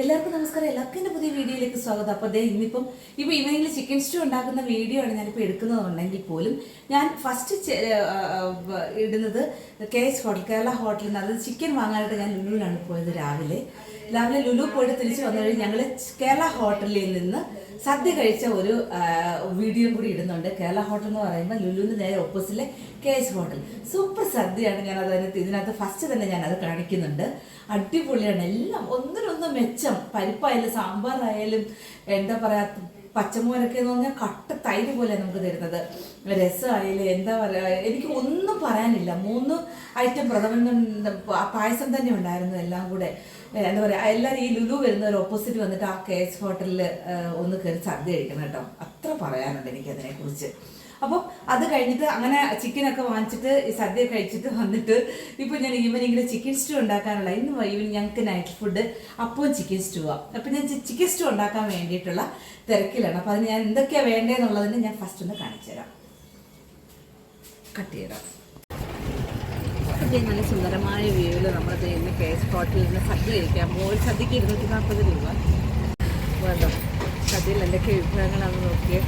എല്ലാവർക്കും നമസ്കാരം. എല്ലാവർക്കും എന്റെ പുതിയ വീഡിയോയിലേക്ക് സ്വാഗതം. അപ്പോൾ ദേ ഇന്നിപ്പം ഇപ്പോൾ ഈവനിങ്ങിൽ ചിക്കൻ സ്റ്റൂ ഉണ്ടാക്കുന്ന വീഡിയോ ആണ് ഞാനിപ്പോൾ എടുക്കുന്നതുണ്ടെങ്കിൽ പോലും ഞാൻ ഫസ്റ്റ് ഇടുന്നത് കെ എച്ച് ഹോട്ടൽ കേരള ഹോട്ടലിൽ നിന്ന് അതായത് ചിക്കൻ വാങ്ങാനായിട്ട് ഞാൻ ലുലുവിലാണ് പോയത് രാവിലെ. രാവിലെ ലുലു പോയിട്ട് തിരിച്ച് വന്നു കഴിഞ്ഞ് ഞങ്ങൾ കേരള ഹോട്ടലിൽ നിന്ന് സദ്യ കഴിച്ച ഒരു വീഡിയോ കൂടി ഇടുന്നുണ്ട്. കേരള ഹോട്ടൽ എന്ന് പറയുമ്പോൾ ലുലുവിന് നേരെ ഓപ്പോസിറ്റിലെ കെ എച്ച് ഹോട്ടൽ. സൂപ്പർ സദ്യയാണ് ഞാൻ അതിനകത്ത് ഇതിനകത്ത് ഫസ്റ്റ് തന്നെ ഞാൻ അത് കാണിക്കുന്നുണ്ട്. അടിപൊളിയാണ്. എല്ലാം ഒന്നിനൊന്ന് മെച്ചം. പരിപ്പായാലും സാമ്പാറായാലും എന്താ പറയാ പച്ചമോരൊക്കെ എന്ന് പറഞ്ഞാൽ കട്ട തൈര് പോലെ നമുക്ക് തരുന്നത്. രസമായാലും എന്താ പറയാ എനിക്ക് ഒന്നും പറയാനില്ല. മൂന്ന് ഐറ്റം പ്രഥമൻ പായസം തന്നെ ഉണ്ടായിരുന്നു എല്ലാം കൂടെ. എന്താ പറയുക എല്ലാവരും ഈ ലുലു വരുന്ന ഒരു ഓപ്പോസിറ്റ് വന്നിട്ട് ആ കെ എച്ച് ഹോട്ടലിൽ ഒന്ന് കയറി സദ്യ കഴിക്കണം കേട്ടോ. അത്ര പറയാനുണ്ട് എനിക്ക് അതിനെക്കുറിച്ച് അപ്പോൾ അത് കഴിഞ്ഞിട്ട് അങ്ങനെ ചിക്കനൊക്കെ വാങ്ങിച്ചിട്ട് ഈ സദ്യ കഴിച്ചിട്ട് വന്നിട്ട് ഇപ്പോൾ ഞാൻ ഈവനിങ്ങിൽ ചിക്കൻ സ്റ്റൂ ഉണ്ടാക്കാനുള്ള ഇന്ന് ഈവനിങ് ഞങ്ങൾക്ക് നൈറ്റ് ഫുഡ് അപ്പവും ചിക്കൻ സ്റ്റൂ സ്റ്റൂവാണ് അപ്പം ഞാൻ ചിക്കൻ സ്റ്റൂ ഉണ്ടാക്കാൻ വേണ്ടിയിട്ടുള്ള തിരക്കിലാണ്. അപ്പോൾ അതിന് ഞാൻ എന്തൊക്കെയാണ് വേണ്ടതെന്നുള്ളതിന് ഞാൻ ഫസ്റ്റ് ഒന്ന് കാണിച്ചു തരാം കട്ട് ചെയ്താൽ നല്ല സുന്ദരമായ വ്യൂവിൽ നമ്മൾ ഇന്ന് എസ് ഹോട്ടലിൽ നിന്ന് സദ്യ കഴിക്കാൻ മോൾ സദ്യക്ക് ഇരുന്നൂറ്റി നാൽപ്പത് രൂപ. വേണ്ട? സദ്യയിൽ എന്തൊക്കെ വിഭവങ്ങളാണെന്ന് നോക്കിയേ?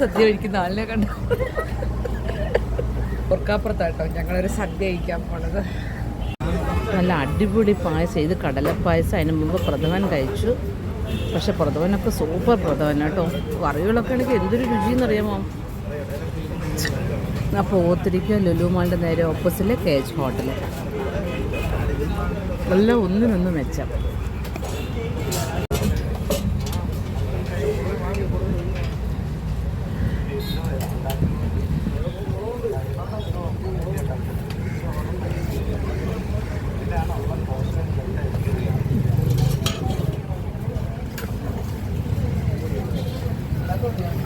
സദ്യ കഴിക്കുന്ന ആളിനെ കണ്ടു. ഓർക്കാപ്പുറത്താട്ടോ ഞങ്ങളൊരു സദ്യ കഴിക്കാൻ പോണത്. നല്ല അടിപൊളി പായസം. ഇത് കടലപ്പായസം. അതിന് മുമ്പ് പ്രഥമൻ കഴിച്ചു. പക്ഷെ പ്രഥമനൊക്കെ സൂപ്പർ പ്രഥമൻ കേട്ടോ. കറികളൊക്കെ ആണെങ്കിൽ എന്തൊരു രുചിയെന്നറിയാമോ? അപ്പോൾ ഓത്തിരിക്കുക ലുലുമാളുടെ നേരെ ഓപ്പോസിറ്റിലെ കേജ് ഹോട്ടൽ എല്ലാം ഒന്നിനൊന്ന് മെച്ചം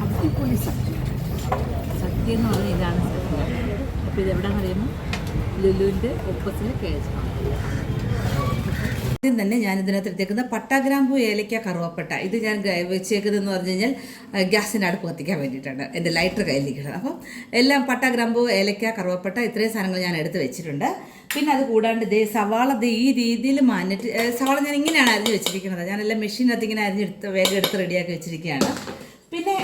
അടിപൊളി സദ്യ സദ്യ എന്ന് പറഞ്ഞാൽ ഇതാണ് സദ്യ അപ്പോൾ ഇത് എവിടെയാണെന്ന് അറിയുമ്പോൾ ലുലുവിന്റെ ഓപ്പോസിറ്റ് കെ ആദ്യം തന്നെ ഞാൻ ഇതിനകത്ത് എടുത്തേക്കുന്ന പട്ടാഗ്രാമ്പു ഏലയ്ക്ക കറുവപ്പട്ട. ഇത് ഞാൻ വെച്ചേക്കുന്നത് എന്ന് പറഞ്ഞു കഴിഞ്ഞാൽ ഗ്യാസിന്റെ അടുപ്പ് കത്തിക്കാൻ വേണ്ടിയിട്ടാണ് എന്റെ ലൈറ്റർ കയ്യിലിരിക്കുന്നത് അപ്പം എല്ലാം പട്ടാഗ്രാമ്പു ഏലയ്ക്ക കറുവപ്പട്ട ഇത്രയും സാധനങ്ങൾ ഞാൻ എടുത്ത് വെച്ചിട്ടുണ്ട്. പിന്നെ അത് കൂടാണ്ട് ദേ സവാള ദേ ഈ രീതിയിൽ മാനിട്ട് സവാള ഞാൻ ഇങ്ങനെയാണ് അരിഞ്ഞ് വെച്ചിരിക്കുന്നത്. ഞാനെല്ലാം മെഷീനകത്ത് ഇങ്ങനെ അരിഞ്ഞെടുത്ത് വേഗം എടുത്ത് റെഡിയാക്കി വെച്ചിരിക്കുകയാണ്. പിന്നെ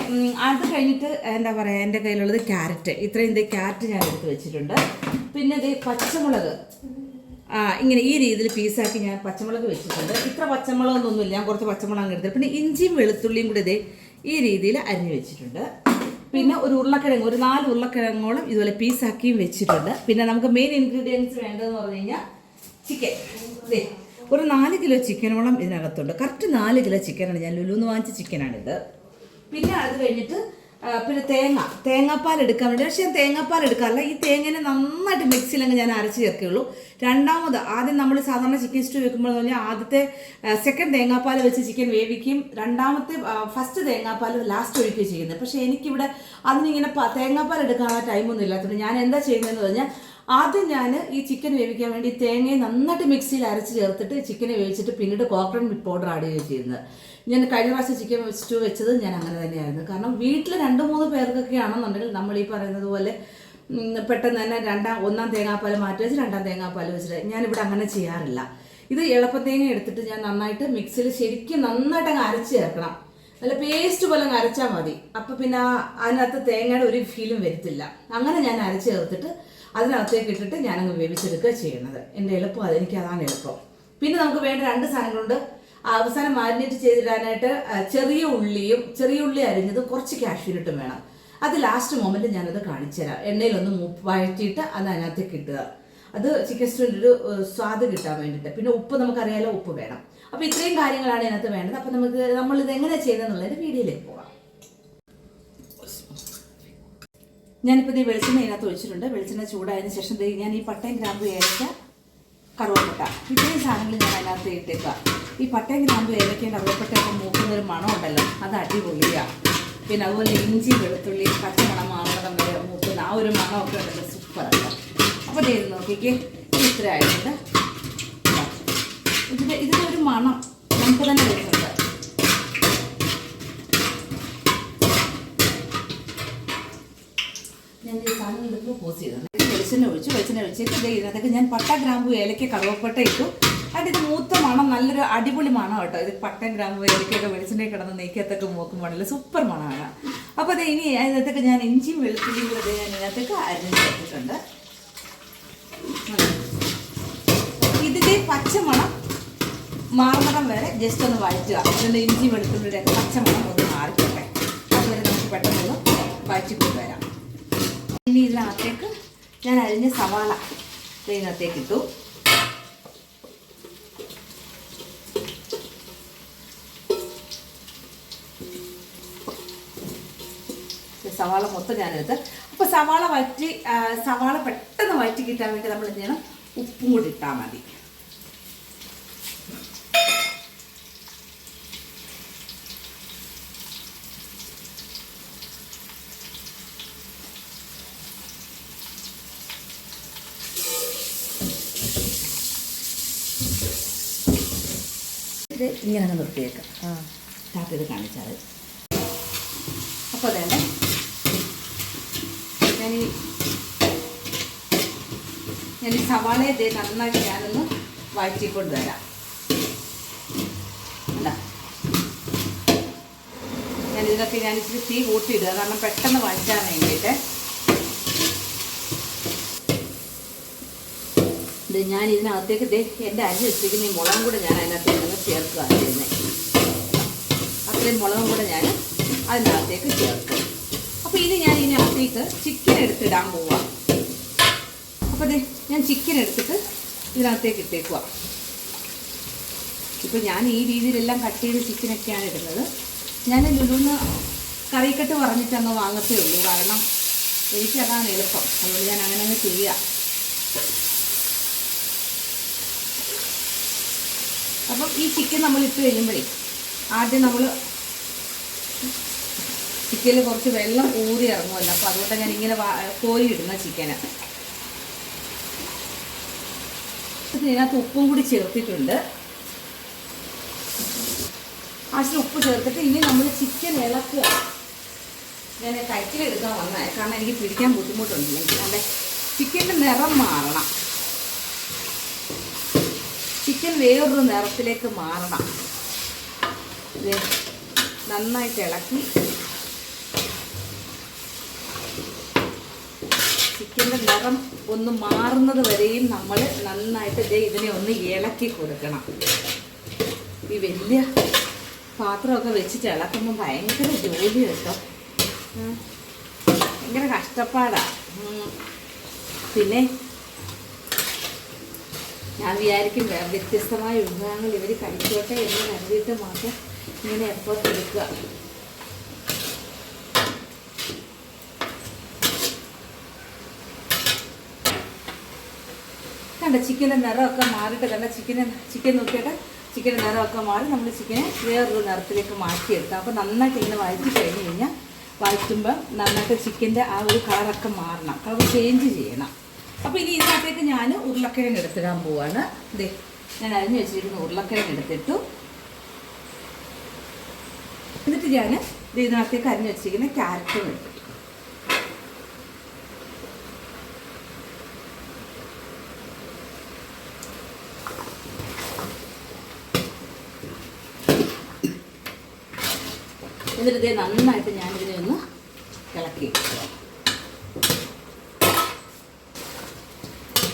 അത് കഴിഞ്ഞിട്ട് എന്താ പറയുക എന്റെ കയ്യിലുള്ളത് ക്യാരറ്റ്. ഇത്രയും ഇതേ ക്യാരറ്റ് ഞാൻ എടുത്ത് വെച്ചിട്ടുണ്ട്. പിന്നെ ദേ പച്ചമുളക്. ഇങ്ങനെ ഈ രീതിയിൽ പീസാക്കി ഞാൻ പച്ചമുളക് വെച്ചിട്ടുണ്ട്. ഇത്ര പച്ചമുളകൊന്നൊന്നുമില്ല. ഞാൻ കുറച്ച് പച്ചമുളക് അങ്ങ് എടുത്തിട്ട്. പിന്നെ ഇഞ്ചിയും വെളുത്തുള്ളിയും കൂടി ഇതേ ഈ രീതിയിൽ അരിഞ്ഞു വെച്ചിട്ടുണ്ട്. പിന്നെ ഒരു ഉരുളക്കിഴങ്ങ് ഒരു നാല് ഉരുളക്കിഴങ്ങോളം ഇതുപോലെ പീസാക്കിയും വെച്ചിട്ടുണ്ട്. പിന്നെ നമുക്ക് മെയിൻ ഇൻഗ്രീഡിയൻസ് വേണ്ടതെന്ന് പറഞ്ഞു കഴിഞ്ഞാൽ ചിക്കൻ ഒരു നാല് കിലോ ചിക്കനോളം ഇതിനകത്തുണ്ട്. കറക്റ്റ് നാല് കിലോ ചിക്കനാണ് ഞാൻ ലുലുന്ന് വാങ്ങിച്ച ചിക്കനാണിത് പിന്നെ അത് കഴിഞ്ഞിട്ട് പിന്നെ തേങ്ങ. തേങ്ങാപ്പാൽ എടുക്കാൻ വേണ്ടി. പക്ഷേ ഞാൻ തേങ്ങാപ്പാൽ എടുക്കാറില്ല. ഈ തേങ്ങനെ നന്നായിട്ട് മിക്സിയിലങ്ങ് ഞാൻ അരച്ച് ചേർക്കുകയുള്ളൂ. രണ്ടാമത് ആദ്യം നമ്മൾ സാധാരണ ചിക്കൻ സ്റ്റൂ വെക്കുമ്പോൾ പറഞ്ഞാൽ ആദ്യത്തെ സെക്കൻഡ് തേങ്ങാപ്പാൽ വെച്ച് ചിക്കൻ വേവിക്കും. രണ്ടാമത്തെ ഫസ്റ്റ് തേങ്ങാപ്പാൽ ലാസ്റ്റ് ഒഴിക്കുകയും ചെയ്യുന്നത്. പക്ഷേ എനിക്കിവിടെ അതിനിങ്ങനെ തേങ്ങാപ്പാൽ എടുക്കാനുള്ള ടൈമൊന്നും ഇല്ലാത്തതുകൊണ്ട് ഞാൻ എന്താ ചെയ്യുന്നതെന്ന് പറഞ്ഞാൽ ആദ്യം ഞാൻ ഈ ചിക്കൻ വേവിക്കാൻ വേണ്ടി തേങ്ങയെ നന്നായിട്ട് മിക്സിയിൽ അരച്ച് ചേർത്തിട്ട് ചിക്കനെ വേവിച്ചിട്ട് പിന്നീട് കോക്കനട്ട് മിൽക്ക് പൗഡർ ആഡ് ചെയ്യുകയും ചെയ്യുന്നത്. ഞാൻ കഴിഞ്ഞ പ്രാവശ്യം ചിക്കൻ സ്റ്റൂ വെച്ചത് ഞാൻ അങ്ങനെ തന്നെയായിരുന്നു. കാരണം വീട്ടിൽ രണ്ട് മൂന്ന് പേർക്കൊക്കെ ആണെന്നുണ്ടെങ്കിൽ നമ്മൾ ഈ പറയുന്നത് പോലെ പെട്ടെന്ന് തന്നെ രണ്ടാം ഒന്നാം തേങ്ങാപ്പാൽ മാറ്റി വെച്ച് രണ്ടാം തേങ്ങാപ്പാൽ വെച്ചിട്ട് ഞാനിവിടെ അങ്ങനെ ചെയ്യാറില്ല. ഇത് എളുപ്പത്തേങ്ങ എടുത്തിട്ട് ഞാൻ നന്നായിട്ട് മിക്സിയിൽ ശരിക്കും നന്നായിട്ട് അങ്ങ് അരച്ച് ചേർക്കണം. നല്ല പേസ്റ്റ് പോലെ അങ്ങ് അരച്ചാൽ മതി. അപ്പം പിന്നെ അതിനകത്ത് തേങ്ങയുടെ ഒരു ഫീലും വരത്തില്ല. അങ്ങനെ ഞാൻ അരച്ച് ചേർത്തിട്ട് അതിനകത്തേക്ക് ഇട്ടിട്ട് ഞാനങ്ങ് വേവിച്ചെടുക്കുക ചെയ്യുന്നത്. എന്റെ എളുപ്പം അതെനിക്ക് അതാണ് എളുപ്പം. പിന്നെ നമുക്ക് വേണ്ട രണ്ട് സാധനങ്ങളുണ്ട്. അവസാനം മാരിനേറ്റ് ചെയ്തിടാനായിട്ട് ചെറിയ ഉള്ളിയും ചെറിയ ഉള്ളി അരിഞ്ഞത് കുറച്ച് കാഷ്യൂരിട്ടും വേണം. അത് ലാസ്റ്റ് മൊമെന്റ് ഞാനത് കാണിച്ചു തരാം എണ്ണയിലൊന്ന് വഴറ്റിയിട്ട് അത് അതിനകത്തേക്ക് ഇട്ടുക അത് ചിക്കൻ സ്റ്റൂവിന്റെ ഒരു സ്വാദ് കിട്ടാൻ വേണ്ടിയിട്ട്. പിന്നെ ഉപ്പ് നമുക്കറിയാലോ ഉപ്പ് വേണം. അപ്പോൾ ഇത്രയും കാര്യങ്ങളാണ് ഇതിനകത്ത് വേണ്ടത്. അപ്പോൾ നമുക്ക് നമ്മൾ ഇത് എങ്ങനെ ചെയ്യുന്നതെന്നുള്ളതിന്റെ വീഡിയോയിലേക്ക് പോകാം. ഞാനിപ്പോൾ ഈ വെളിച്ചെണ്ണ ഇതിനകത്ത് ഒഴിച്ചിട്ടുണ്ട്. വെളിച്ചെണ്ണ ചൂടായതിന് ശേഷം ഞാൻ ഈ പട്ടയും ഗ്രാമ്പു ഏലക്ക കറുവപ്പട്ട. ഇത്രയും സാധനങ്ങൾ ഞാൻ അതിനകത്ത് ഇട്ടേക്കുക ഈ പട്ടയും ഗ്രാമ്പു ഏലക്കയും കറുവപ്പട്ടയൊക്കെ മൂക്കുന്ന ഒരു മണം ഉണ്ടല്ലോ. അത് അടിപൊളിയാണ് പിന്നെ അതുപോലെ ഇഞ്ചി വെളുത്തുള്ളി പച്ചമണം മാങ്ങണം വരെ മൂക്കുന്ന ആ ഒരു മണമൊക്കെ ഉണ്ടല്ലോ. സൂപ്പറാണ് അപ്പോൾ ഇത് നോക്കിക്കേ. ഇത് ഇത്ര ആയിട്ടുണ്ട് ഇതിന്റെ ഇതിന്റെ ഒരു മണം. നമുക്ക് തന്നെ വരുന്നുണ്ട് ഞാൻ ഈ സാധനം എടുത്ത് പോസ് ചെയ്തത് വെളിച്ചെണ്ണ ഒഴിച്ചു വെളിച്ചെണ്ണ ഒഴിച്ചിട്ട് ദേ ഇതിനകത്തേക്ക് ഞാൻ പട്ട ഗ്രാമ്പു ഏലക്ക കറുവപ്പട്ട ഇട്ടു. അതിന്റെ ഇത് മൂത്ത മണം നല്ലൊരു അടിപൊളി മണം കേട്ടോ. ഇത് പട്ട ഗ്രാമ്പു ഏലക്കൊക്കെ വെളിച്ചെണ്ണയിൽ കിടന്ന് നെയ്ക്കത്തൊക്കെ മൂക്കുമ്പോഴല്ലോ സൂപ്പർ മണമാണ്. അപ്പോൾ അത് ഇനി അതിനകത്തേക്ക് ഞാൻ ഇഞ്ചിയും വെളുത്തുള്ളിയും കൂടെ ഞാൻ ഇതിനകത്തേക്ക് അരിഞ്ഞ് ചേർത്തിട്ടുണ്ട്. ഇതിന്റെ പച്ചമണം മാറണം വരെ ജസ്റ്റ് ഒന്ന് വഴറ്റുക. അതിന്റെ ഇഞ്ചി വെളുത്തുള്ളിയുടെ പച്ചമണം ഒന്ന് മാറിക്കോട്ടെ. അതുവരെ നമുക്ക് പെട്ടെന്ന് വഴറ്റി കൊണ്ടുവരാം. ഇനി ഇതിനകത്തേക്ക് ഞാൻ അരിഞ്ഞ സവാള ഇതിനകത്തേക്ക് ഇട്ടു സവാള മൊത്തം ഞാനെടുത്ത്. അപ്പോൾ സവാള വറ്റി സവാള പെട്ടെന്ന് വറ്റി കിട്ടാൻ വേണ്ടി നമ്മൾ എന്ത് ചെയ്യണം? ഉപ്പും കൂടി ഇട്ടാൽ മതി. ഇങ്ങനെ അങ്ങ് നിർത്തിയേക്കാം. സ്റ്റാർട്ട് ചെയ്ത് കാണിച്ചാൽ അപ്പോൾ അതേണ്ട ഞാൻ ഈ ഞാൻ ഈ സവാളയെ ഇതേ നന്നായിട്ട് ഞാനൊന്ന് വഴറ്റിക്കൊണ്ട് വരാം. അല്ല. ഞാൻ ഇതിനൊക്കെ ഞാൻ ഇച്ചിരി തീ കൂട്ടിയിടുക. കാരണം പെട്ടെന്ന് വഴറ്റാൻ വേണ്ടിയിട്ട് ഇത് ഞാൻ ഇതിനകത്തേക്ക് ദേ എന്റെ അരി വെച്ചിരിക്കുന്ന ഈ മുളകും കൂടെ ഞാൻ അതിനകത്തേക്ക് ഒന്ന് ചേർക്കുകയാണ് ചെയ്യുന്നത് അത്രയും മുളകും കൂടെ ഞാൻ അതിനകത്തേക്ക് ചേർക്കും. അപ്പോൾ ഇനി ഞാൻ ഇതിനകത്തേക്ക് ചിക്കൻ എടുത്തിടാൻ പോവാം. അപ്പോൾ ദേ ഞാൻ ചിക്കൻ എടുത്തിട്ട് ഇതിനകത്തേക്ക് ഇട്ടേക്കുക ഇപ്പോൾ ഞാൻ ഈ രീതിയിലെല്ലാം കട്ട് ചെയ്ത് ചിക്കനൊക്കെയാണ് ഇടുന്നത്. ഞാൻ ലുലുന്ന് കറിക്കട്ട് പറഞ്ഞിട്ട് അങ്ങ് വാങ്ങത്തേ ഉള്ളൂ. കാരണം എനിക്കതാണ് എളുപ്പം. അതുകൊണ്ട് ഞാൻ അങ്ങനെ അങ്ങ് ചെയ്യുക അപ്പം ഈ ചിക്കൻ നമ്മൾ ഇട്ട് കഴിയുമ്പോഴേ ആദ്യം നമ്മൾ ചിക്കനിൽ കുറച്ച് വെള്ളം ഊറി ഇറങ്ങുമല്ലോ അപ്പോൾ അതുകൊണ്ട് ഞാൻ ഇങ്ങനെ കോരി ഇടുന്ന ചിക്കന് ഇതിനകത്ത് ഉപ്പും കൂടി ചേർത്തിട്ടുണ്ട്. ആവശ്യം ഉപ്പ് ചേർത്തിട്ട് ഇനി നമ്മൾ ചിക്കൻ ഇളക്കുക. ഞാൻ കൈക്കിലെടുക്കാൻ വന്നേ കാരണം എനിക്ക് പിടിക്കാൻ ബുദ്ധിമുട്ടുണ്ടെങ്കിൽ അല്ലെ? ചിക്കന്റെ നിറം മാറണം. ചിക്കൻ വേറൊരു നിറത്തിലേക്ക് മാറണം. നന്നായിട്ട് ഇളക്കി. ചിക്കന്റെ നിറം ഒന്ന് മാറുന്നത് വരെയും നമ്മൾ നന്നായിട്ട് ഇതേ ഇതിനെ ഒന്ന് ഇളക്കി കൊടുക്കണം. ഈ വലിയ പാത്രമൊക്കെ വെച്ചിട്ട് ഇളക്കുമ്പോൾ ഭയങ്കര ജോലി കേട്ടോ. ഭയങ്കര കഷ്ടപ്പാടാണ് പിന്നെ ഞാൻ വിചാരിക്കും വ്യത്യസ്തമായ വിഭവങ്ങൾ ഇവർ കഴിച്ചോട്ടെ എന്ന് കരുതിയിട്ട് മാത്രം ഇങ്ങനെ എപ്പോൾ എടുക്കുക. കണ്ട ചിക്കന്റെ നിറമൊക്കെ മാറിയിട്ട് കണ്ട ചിക്കൻ ചിക്കൻ നോക്കിയിട്ട് ചിക്കന്റെ നിറമൊക്കെ മാറി നമ്മൾ ചിക്കനെ വേറൊരു നിറത്തിലേക്ക് മാറ്റിയെടുക്കാം അപ്പോൾ നന്നായിട്ട് ഇങ്ങനെ വഴറ്റി കഴിഞ്ഞ് കഴിഞ്ഞാൽ വഴറ്റുമ്പോൾ നന്നായിട്ട് ചിക്കന്റെ ആ ഒരു കളറൊക്കെ മാറണം. കളർ ചേഞ്ച് ചെയ്യണം. അപ്പോൾ ഇനി ഇതിനകത്തേക്ക് ഞാൻ ഉരുളക്കിഴങ്ങ് എടുത്തിടാൻ പോവാണ്. ദേ ഞാൻ അരിഞ്ഞു വെച്ചിരിക്കുന്ന ഉരുളക്കിഴങ്ങ് എടുത്തിട്ടു. എന്നിട്ട് ഞാൻ ഇതിനകത്തേക്ക് അരിഞ്ഞു വെച്ചിരിക്കുന്ന ക്യാരറ്റും എടുത്തിട്ടു. എന്നിട്ട് ഇതേ നന്നായിട്ട് ഞാനിതിനെ ഒന്ന് ഇളക്കി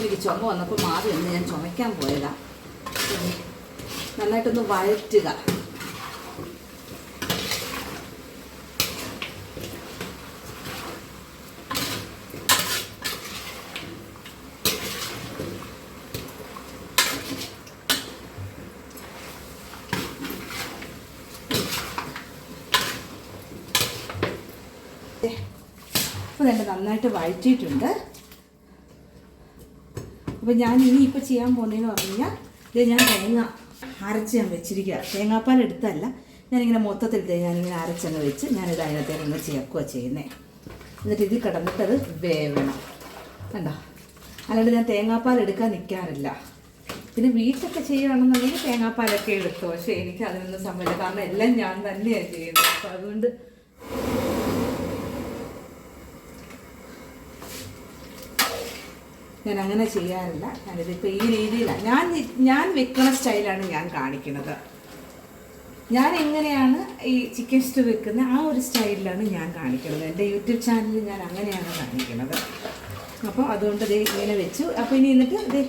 എനിക്ക് ചുമ വന്നപ്പോൾ മാറി ഒന്ന് ഞാൻ ചുമയ്ക്കാൻ പോയതാണ് നന്നായിട്ടൊന്ന് വഴറ്റുക. അപ്പോൾ നല്ല നന്നായിട്ട് വഴറ്റിയിട്ടുണ്ട്. അപ്പോൾ ഞാൻ ഇനി ഇപ്പോൾ ചെയ്യാൻ പോകുന്നതെന്ന് പറഞ്ഞു കഴിഞ്ഞാൽ ഇത് ഞാൻ തേങ്ങ അരച്ച് ഞാൻ വെച്ചിരിക്കുക തേങ്ങാപ്പാൽ എടുത്തല്ല ഞാനിങ്ങനെ മൊത്തത്തിൽ ഞാനിങ്ങനെ അരച്ചങ്ങ് വെച്ച് ഞാനിത് അതിനകത്തേക്ക് ചേർക്കുക ചെയ്യുന്നത് എന്നിട്ട് ഇത് കിടന്നിട്ടത് വേവണം. കണ്ടോ? അല്ലാണ്ട് ഞാൻ തേങ്ങാപ്പാൽ എടുക്കാൻ നിൽക്കാറില്ല പിന്നെ വീട്ടിലൊക്കെ ചെയ്യുകയാണെന്നുണ്ടെങ്കിൽ തേങ്ങാപ്പാലൊക്കെ എടുത്തു. പക്ഷേ എനിക്ക് അതിനൊന്നും സമയമില്ല. കാരണം എല്ലാം ഞാൻ തന്നെയാണ് ചെയ്യുന്നത്. അപ്പോൾ അതുകൊണ്ട് ഞാൻ അങ്ങനെ ചെയ്യാറില്ല ഞാനിതിപ്പോൾ ഈ രീതിയിലാണ് ഞാൻ ഞാൻ വെക്കുന്ന സ്റ്റൈലാണ് ഞാൻ കാണിക്കുന്നത് ഞാൻ എങ്ങനെയാണ് ഈ ചിക്കൻ സ്റ്റൂ വെക്കുന്നത് ആ ഒരു സ്റ്റൈലിലാണ് ഞാൻ കാണിക്കുന്നത് എന്റെ യൂട്യൂബ് ചാനലിൽ ഞാൻ അങ്ങനെയാണ് കാണിക്കുന്നത് അപ്പോൾ അതുകൊണ്ട് ദേ ഇങ്ങനെ വെച്ചു. അപ്പോൾ ഇനി എന്നിട്ട് ദേ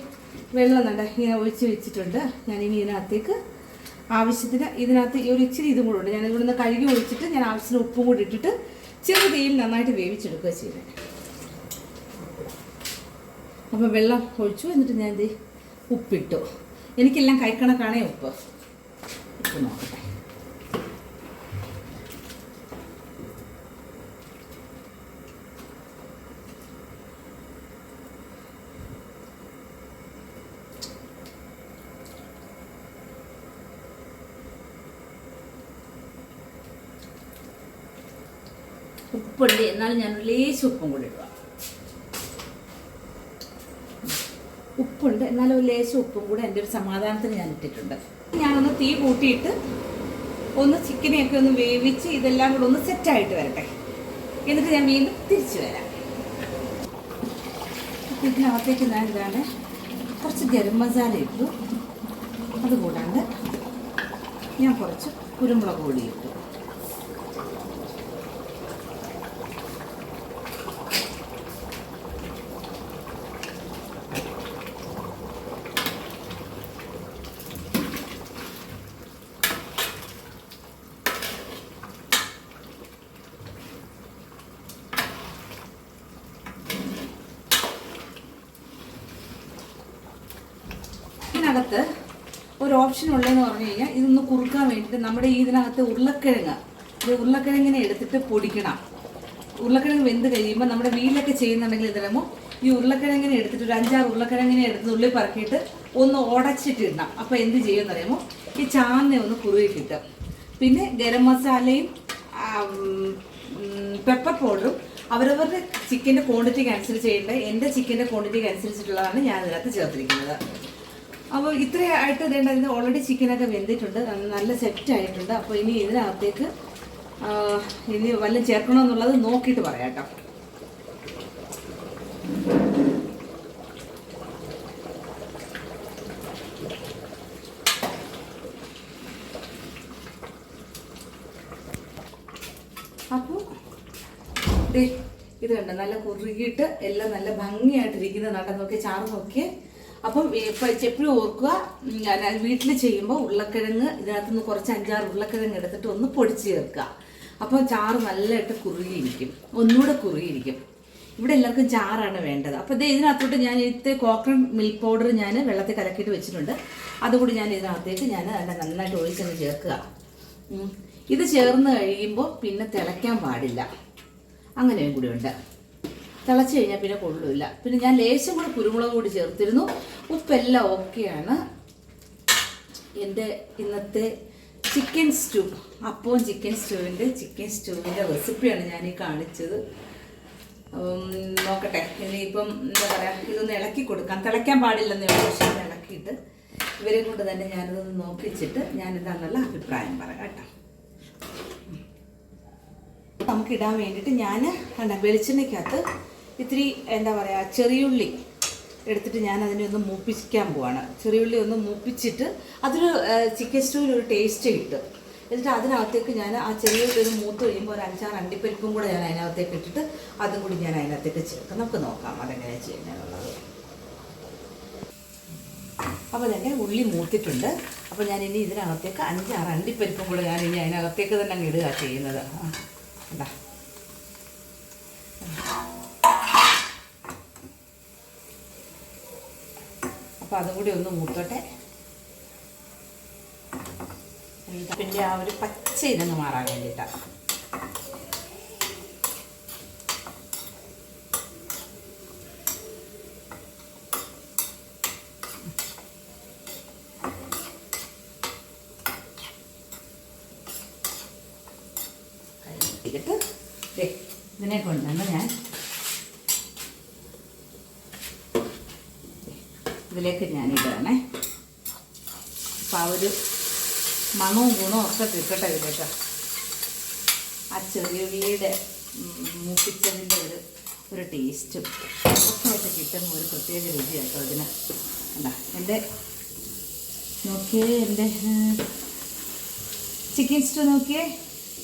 വെള്ളം നല്ല ഇങ്ങനെ ഒഴിച്ച് വെച്ചിട്ടുണ്ട്. ഞാൻ ഇനി ഇതിനകത്തേക്ക് ആവശ്യത്തിന് ഇതിനകത്ത് ഒരു ഇച്ചിരി ഇതും കൂടെ ഉണ്ട്. ഞാൻ ഇവിടുന്ന് കഴുകി ഒഴിച്ചിട്ട് ഞാൻ ആവശ്യത്തിന് ഉപ്പും കൂടി ഇട്ടിട്ട് ചെറു തീയിൽ നന്നായിട്ട് വേവിച്ചെടുക്കുക ചെയ്യുന്നത്. അപ്പോൾ വെള്ളം ഒഴിച്ചു എന്നിട്ട് ഞാൻ ഇത് ഉപ്പിട്ടു. എനിക്കെല്ലാം കൈക്കണക്കാണേ ഉപ്പ്. ഉപ്പ് നോക്കട്ടെ. ഉപ്പുണ്ട്. എന്നാലും ഞാൻ ലേശം ഉപ്പും കൂടി ഇടുക ഉപ്പുണ്ട്. എന്നാലും ലേശം ഉപ്പും കൂടെ എന്റെ ഒരു സമാധാനത്തിന് ഞാൻ ഇട്ടിട്ടുണ്ട്. ഞാനൊന്ന് തീ കൂട്ടിയിട്ട് ഒന്ന് ചിക്കനെയൊക്കെ ഒന്ന് വേവിച്ച് ഇതെല്ലാം കൂടെ ഒന്ന് സെറ്റായിട്ട് വരട്ടെ. എന്നിട്ട് ഞാൻ വീണ്ടും തിരിച്ചു വരാം. ഇതിനകത്തേക്ക് ഞാൻ എന്താണ് കുറച്ച് ഗരം മസാല ഇട്ടു. അതുകൂടാണ്ട് ഞാൻ കുറച്ച് കുരുമുളക് പൊടി ഇട്ടു. ഇതിനകത്ത് ഒരു ഓപ്ഷൻ ഉള്ളതെന്ന് പറഞ്ഞു കഴിഞ്ഞാൽ ഇതൊന്ന് കുറുക്കാൻ വേണ്ടിയിട്ട് നമ്മുടെ ഈ ഇതിനകത്ത് ഉരുളക്കിഴങ്ങ്. ഇത് ഉരുളക്കിഴങ്ങിനെ എടുത്തിട്ട് പൊടിക്കണം. ഉരുളക്കിഴങ്ങ് വെന്ത് കഴിയുമ്പോൾ നമ്മുടെ വീട്ടിലൊക്കെ ചെയ്യുന്നുണ്ടെങ്കിൽ ഇതിനുമ്പോൾ ഈ ഉരുളക്കിഴങ്ങിനെ എടുത്തിട്ട് ഒരു അഞ്ചാറ് ഉരുളക്കിഴങ്ങിനെ എടുത്ത് ഉള്ളിൽ പറക്കിയിട്ട് ഒന്ന് ഉടച്ചിട്ടിടണം അപ്പോൾ എന്ത് ചെയ്യുമെന്ന് പറയുമ്പോൾ ഈ ചാറിനെ ഒന്ന് കുറുകി കിട്ടും പിന്നെ ഗരം മസാലയും പെപ്പർ പൗഡറും അവരവരുടെ ചിക്കന്റെ ക്വാണ്ടിറ്റിക്ക് അനുസരിച്ച് ചെയ്യേണ്ടത്. എന്റെ ചിക്കന്റെ ക്വാണ്ടിറ്റിക്ക് അനുസരിച്ചിട്ടുള്ളതാണ് ഞാൻ ഇതിനകത്ത് ചേർത്തിരിക്കുന്നത്. അപ്പോൾ ഇത്രയായിട്ട് ഇതേണ്ട ഇതിന് ഓൾറെഡി ചിക്കനൊക്കെ വെന്തിട്ടുണ്ട്. നല്ല സെറ്റ് ആയിട്ടുണ്ട്. അപ്പോൾ ഇനി ഇതിനകത്തേക്ക് ഇനി വല്ലതും ചേർക്കണമെന്നുള്ളത് നോക്കിയിട്ട് പറയാം കേട്ടോ. അപ്പോൾ ഇത് കണ്ട? നല്ല കുറുകിയിട്ട് എല്ലാം നല്ല ഭംഗിയായിട്ടിരിക്കുന്ന നട നോക്കി ചാറ് നോക്കി അപ്പം ഇപ്പം എപ്പോഴും ഓർക്കുക. വീട്ടിൽ ചെയ്യുമ്പോൾ ഉരുളക്കിഴങ്ങ് ഇതിനകത്ത് നിന്ന് കുറച്ച് അഞ്ചാറ് ഉരുളക്കിഴങ്ങ് എടുത്തിട്ട് ഒന്ന് പൊടിച്ച് ചേർക്കുക. അപ്പോൾ ചാറ് നല്ലതായിട്ട് കുറുകിയിരിക്കും. ഒന്നുകൂടെ കുറുകിയിരിക്കും. ഇവിടെ എല്ലാവർക്കും ചാറാണ് വേണ്ടത്. അപ്പോൾ ഇത് ഇതിനകത്തോട്ട് ഞാൻ ഇത്തെ കോക്കനട്ട് മിൽക്ക് പൗഡർ ഞാൻ വെള്ളത്തിൽ കലക്കിയിട്ട് വെച്ചിട്ടുണ്ട്. അതുകൂടി ഞാൻ ഇതിനകത്തേക്ക് ഞാൻ നന്നായിട്ട് ഒഴിച്ചങ്ങ് ചേർക്കുക. ഇത് ചേർന്ന് കഴിയുമ്പോൾ പിന്നെ തിളയ്ക്കാൻ പാടില്ല. അങ്ങനെയും കൂടി ഉണ്ട്. തിളച്ച് കഴിഞ്ഞാൽ പിന്നെ കൊള്ളില്ല പിന്നെ ഞാൻ ലേശം കൂടി കുരുമുളക് കൂടി ചേർത്തിരുന്നു. ഉപ്പെല്ലാം ഓക്കെയാണ്. എന്റെ ഇന്നത്തെ ചിക്കൻ സ്റ്റൂ. അപ്പവും ചിക്കൻ സ്റ്റൂവിന്റെ ചിക്കൻ സ്റ്റൂവിന്റെ റെസിപ്പിയാണ് ഞാൻ ഈ കാണിച്ചത് നോക്കട്ടെ ഇനിയിപ്പം എന്താ പറയുക ഇതൊന്ന് ഇളക്കി കൊടുക്കാം. തിളയ്ക്കാൻ പാടില്ലെന്ന് പക്ഷേ ഇളക്കിയിട്ട് ഇവരെ കൊണ്ട് തന്നെ ഞാനിതൊന്ന് നോക്കിച്ചിട്ട് ഞാൻ എന്താണെന്നുള്ള അഭിപ്രായം പറയാം കേട്ടോ. നമുക്കിടാൻ വേണ്ടിയിട്ട് ഞാൻ വെളിച്ചെണ്ണയ്ക്കകത്ത് ഇത്തിരി എന്താ പറയുക ചെറിയുള്ളി എടുത്തിട്ട് ഞാൻ അതിനെ ഒന്ന് മൂപ്പിക്കാൻ പോവാണ്. ചെറിയുള്ളി ഒന്ന് മൂപ്പിച്ചിട്ട് അതൊരു ചിക്കൻ സ്റ്റൂവിൽ ഒരു ടേസ്റ്റ് കിട്ടും. എന്നിട്ട് അതിനകത്തേക്ക് ഞാൻ ആ ചെറിയ ഒരു മൂത്ത് കഴിയുമ്പോൾ ഒരു അഞ്ചാറ് അണ്ടിപ്പരിപ്പും കൂടെ ഞാൻ അതിനകത്തേക്ക് ഇട്ടിട്ട് അതും കൂടി ഞാൻ അതിനകത്തേക്ക് ചേർക്കാം. നമുക്ക് നോക്കാം അതെങ്ങനെയാണ് ചെയ്യുന്നതെന്നുള്ളത്. അപ്പോൾ തന്നെ ഉള്ളി മൂത്തിട്ടുണ്ട്. അപ്പോൾ ഞാൻ ഇനി ഇതിനകത്തേക്ക് അഞ്ചാറ് അണ്ടിപ്പരിപ്പും കൂടെ ഞാൻ ഇനി അതിനകത്തേക്ക് തന്നെ അങ്ങ് ഇടുക ചെയ്യുന്നത്. ആ, അപ്പോൾ അതും കൂടി ഒന്ന് മൂത്തോട്ടെ. പിന്നെ ആ ഒരു പച്ച ഇതൊന്ന് മാറാൻ വേണ്ടിയിട്ടാണ് ഇതിട്ട് ദേ ഇതിനെ കൊണ്ടുവന്ന് ഞാൻ ഇതിലേക്ക് ഞാൻ ഇടണേ അപ്പം ആ ഒരു മണവും ഗുണവും ഒക്കെ കിട്ടട്ടെ ഇതിലേക്ക് ആ ചെറിയ ഉള്ളിയുടെ മൂപ്പിച്ചതിന്റെ ഒരു ഒരു ടേസ്റ്റും ഒക്കെ കിട്ടുന്ന ഒരു പ്രത്യേക രുചിയാട്ടോ അതിന് എന്താ എന്റെ നോക്കിയേ എന്റെ ചിക്കൻ സ്റ്റു നോക്കിയേ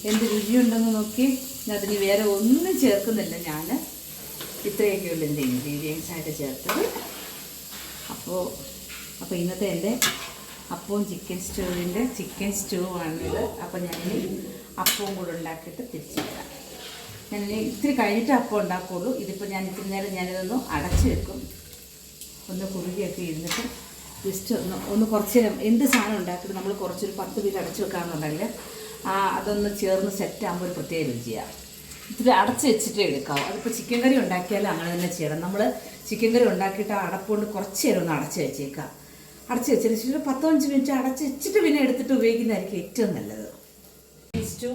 എന്ത് രുചിയുണ്ടെന്ന് നോക്കി അതിന് വേറെ ഒന്നും ചേർക്കുന്നില്ല ഞാൻ ഇത്രയൊക്കെയുള്ള എന്റെ ഇൻഗ്രീഡിയൻസ് ആയിട്ട് ചേർത്തത്. അപ്പോൾ അപ്പോൾ ഇന്നത്തെ എന്റെ അപ്പവും ചിക്കൻ സ്റ്റൂവിന്റെ ചിക്കൻ സ്റ്റൂ ആണിത്. അപ്പോൾ ഞാൻ അപ്പവും കൂടെ ഉണ്ടാക്കിയിട്ട് തിരിച്ചു തരാം ഞാൻ ഇത്തിരി കഴിഞ്ഞിട്ട് അപ്പം ഉണ്ടാക്കുള്ളൂ. ഇതിപ്പോൾ ഞാൻ ഇത്തിരി നേരം ഞാനിതൊന്ന് അടച്ചു വെക്കും. ഒന്ന് കുറുകിയൊക്കെ ഇരുന്നിട്ട് ജസ്റ്റ് ഒന്ന് ഒന്ന് കുറച്ച് നേരം എന്ത് സാധനം ഉണ്ടാക്കിയിട്ട് നമ്മൾ കുറച്ചൊരു പത്ത് മിനിറ്റ് അടച്ചു വെക്കാമെന്നുണ്ടെങ്കിൽ ആ അതൊന്ന് ചേർന്ന് സെറ്റ് ആകുമ്പോൾ ഒരു പ്രത്യേക രുചിയാണ്. ഇത്തിരി അടച്ച് വെച്ചിട്ട് എടുക്കാവും. അതിപ്പോൾ ചിക്കൻ കറി ഉണ്ടാക്കിയാലും അങ്ങനെ തന്നെ ചെയ്യണം. നമ്മൾ ചിക്കൻ കറി ഉണ്ടാക്കിയിട്ട് ആ അടപ്പുകൊണ്ട് കുറച്ച് നേരം ഒന്ന് അടച്ച് വെച്ചേക്കാം. അടച്ച് വെച്ചതിന് ശേഷം ഒരു മിനിറ്റ് അടച്ച് വെച്ചിട്ട് പിന്നെ എടുത്തിട്ട് ഉപയോഗിക്കുന്നതായിരിക്കും ഏറ്റവും നല്ലത്. സ്റ്റൂ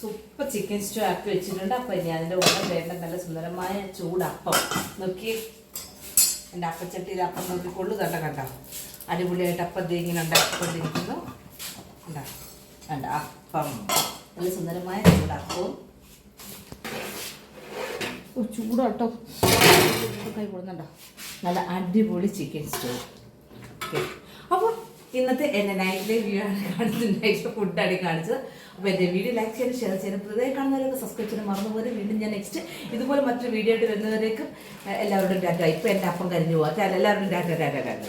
സൂപ്പർ ചിക്കൻ സ്റ്റൂ ആക്കി വെച്ചിട്ടുണ്ട്. അപ്പോൾ ഇനി അതിന്റെ കൂടെ വേണ്ട നല്ല സുന്ദരമായ ചൂടപ്പം. നോക്കി എന്റെ അപ്പച്ചട്ടിയിൽ അപ്പം നോക്കി കൊള്ളു തട്ട കണ്ടോ? അടിപൊളിയായിട്ട് അപ്പം ഇങ്ങനെ ഉണ്ടാക്കിക്കൊണ്ടിരിക്കുന്നു. കണ്ടോ? കണ്ട? അപ്പം. നല്ല സുന്ദരമായ ചൂടപ്പവും ഓ ചൂടാട്ടോ. കൈ കൊടുന്നുണ്ടോ നല്ല അടിപൊളി ചിക്കൻ സ്റ്റൂ ഓക്കെ അപ്പോൾ ഇന്നത്തെ എന്റെ നൈറ്റിലെ വീഡിയോ കാണിച്ചത്. നൈറ്റിലെ ഫുഡാണ് കാണിച്ചത്. അപ്പോൾ എന്റെ വീഡിയോ ലൈക്ക് ചെയ്യാനും ഷെയർ ചെയ്യാനും പുതുതായി കാണുന്നവരൊക്കെ സബ്സ്ക്രൈബ് ചെയ്യാൻ മറന്നുപോലെ വീണ്ടും ഞാൻ നെക്സ്റ്റ് ഇതുപോലെ മറ്റൊരു വീഡിയോ ആയിട്ട് വരുന്നവരേക്കും എല്ലാവരുടെയും ഡാറ്റ ഇപ്പോൾ എന്റെ അപ്പം കരിഞ്ഞു പോകാം എല്ലാവരുടെയും ഡാറ്റ ഡാറ്റ ഡാറ്റ